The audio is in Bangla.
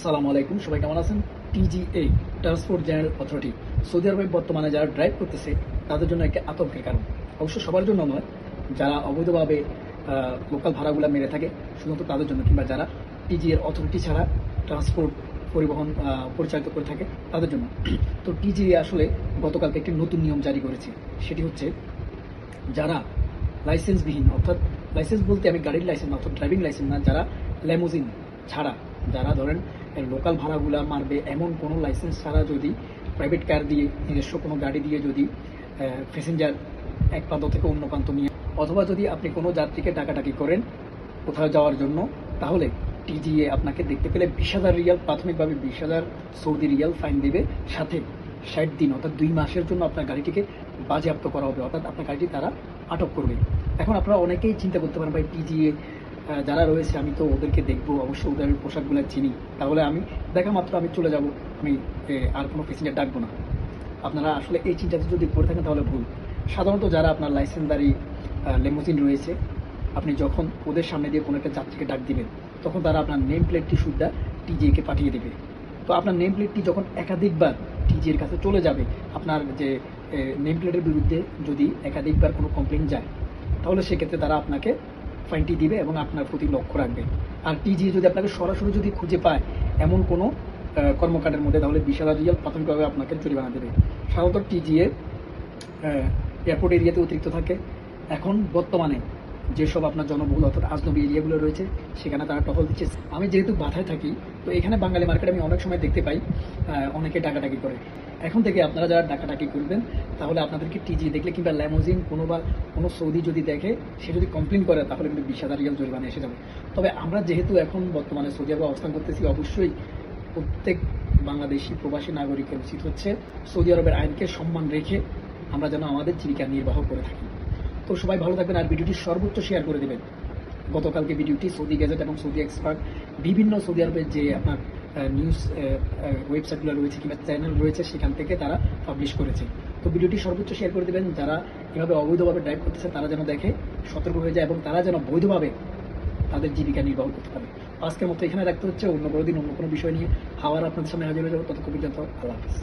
আসসালামু আলাইকুম। সবাই কেমন আছেন? TGA, transport general authority. Saudi আরবে বর্তমানে যারা ড্রাইভ করতেছে, তাদের জন্য একটা আতঙ্কের কারণ। অবশ্য সবার জন্য নয়, যারা অবৈধভাবে লোকাল ভাড়াগুলো মেরে থাকে, শুধুমাত্র তাদের জন্য কিংবা যারা টিজি এর অথরিটি ছাড়া ট্রান্সপোর্ট পরিবহন পরিচালিত করে থাকে, তাদের জন্য। তো টিজিএ আসলে গতকালকে একটি নতুন নিয়ম জারি করেছে। সেটি হচ্ছে, যারা লাইসেন্সবিহীন, অর্থাৎ লাইসেন্স বলতে আমি গাড়ির লাইসেন্স অর্থাৎ ড্রাইভিং লাইসেন্স না, যারা ল্যামোজিন ছাড়া, যারা ধরেন লোকাল ভাড়াগুলা মারবে এমন কোনো লাইসেন্স ছাড়া যদি প্রাইভেট কার দিয়ে, নিজস্ব কোনো গাড়ি দিয়ে যদি প্যাসেঞ্জার এক প্রান্ত থেকে অন্য প্রান্ত নিয়ে অথবা যদি আপনি কোনো যাত্রীকে ডাকাডাকি করেন কোথাও যাওয়ার জন্য, তাহলে টিজিএ আপনাকে দেখতে পেলে বিশ হাজার রিয়াল, প্রাথমিকভাবে বিশ হাজার সৌদি রিয়াল ফাইন দেবে। সাথে ষাট দিন অর্থাৎ দুই মাসের জন্য আপনার গাড়িটিকে বাজেয়াপ্ত করা হবে। অর্থাৎ আপনার গাড়িটি তারা আটক করবে। এখন আপনারা অনেকেই চিন্তা করতে পারেন, ভাই টিজিএ যারা রয়েছে, আমি তো ওদেরকে দেখব, অবশ্যই ওদের পোশাকগুলো চিনি। তাহলে আমি, দেখা মাত্র আমি চলে যাব। আমি আর কোনো প্যাসেঞ্জার ডাকবো না। আপনারা আসলে এই চিন্তাতে যদি করে থাকেন, তাহলে ভুল। সাধারণত যারা আপনার লাইসেন্সদারি লেমোজিন রয়েছে, আপনি যখন ওদের সামনে দিয়ে কোনো একটা যাত্রীকে ডাক দিবেন, তখন তারা আপনার নেম প্লেটটি সুদ্ধা টিজিএকে পাঠিয়ে দেবে। তো আপনার নেম প্লেটটি যখন একাধিকবার টিজিএর কাছে চলে যাবে, আপনার যে নেম প্লেটের বিরুদ্ধে যদি একাধিকবার কোনো কমপ্লেন যায়, তাহলে সেক্ষেত্রে তারা আপনাকে ফাইনটি দিবে এবং আপনার প্রতি লক্ষ্য রাখবে। আর টিজিএ যদি আপনাকে সরাসরি যদি খুঁজে পায় এমন কোনো কর্মকাণ্ডের মধ্যে, তাহলে বিশাল হাজার প্রাথমিকভাবে আপনাকে জরিমানা দেবে। সাধারণত টিজিএ এয়ারপোর্ট এরিয়াতে অতিরিক্ত থাকে। এখন বর্তমানে যেসব আপনার জনবহুল অর্থাৎ আজনবী এরিয়াগুলো রয়েছে, সেখানে তারা টহল দিচ্ছে। আমি যেহেতু বাধায় থাকি, তো এখানে বাঙালি মার্কেটে আমি অনেক সময় দেখতে পাই অনেকে ডাকাডাকি করে। এখন থেকে আপনারা যারা ডাকাডাকি করবেন, তাহলে আপনাদেরকে টিজি দেখলে কিংবা ল্যামোজিন কোনো বা কোনো সৌদি যদি দেখে, সে যদি কমপ্লেন করে, তাহলে কিন্তু বিশ হাজার রিয়াল জরিমানা এসে যাবে। তবে আমরা যেহেতু এখন বর্তমানে সৌদি আরবে অবস্থান করতেছি, অবশ্যই প্রত্যেক বাংলাদেশি প্রবাসী নাগরিকের উচিত হচ্ছে সৌদি আরবের আইনকে সম্মান রেখে আমরা যেন আমাদের জীবিকা নির্বাহ করে থাকি। তো সবাই ভালো থাকবেন আর ভিডিওটি সর্বোচ্চ শেয়ার করে দেবেন। গতকালকে ভিডিওটি সৌদি গ্যাজেট এবং সৌদি এক্সপার্ট বিভিন্ন সৌদি আরবের যে আপনার নিউজ ওয়েবসাইটগুলো রয়েছে কিংবা চ্যানেল রয়েছে, সেখান থেকে তারা পাবলিশ করেছে। তো ভিডিওটি সর্বোচ্চ শেয়ার করে দেবেন। যারা এভাবে অবৈধভাবে ড্রাইভ করতেছে, তারা যেন দেখে, সতর্ক হয়ে যায় এবং তারা যেন বৈধভাবে তাদের জীবিকা নির্বাহ করতে পারে। আজকের মতো এখানে রাখতে হচ্ছে। অন্য কোনো দিন অন্য কোনো বিষয় নিয়ে হাওয়ার আপনাদের সামনে হাজির হয়ে যাব। ততক্ষণ পর্যন্ত আল্লাহ হাফিজ।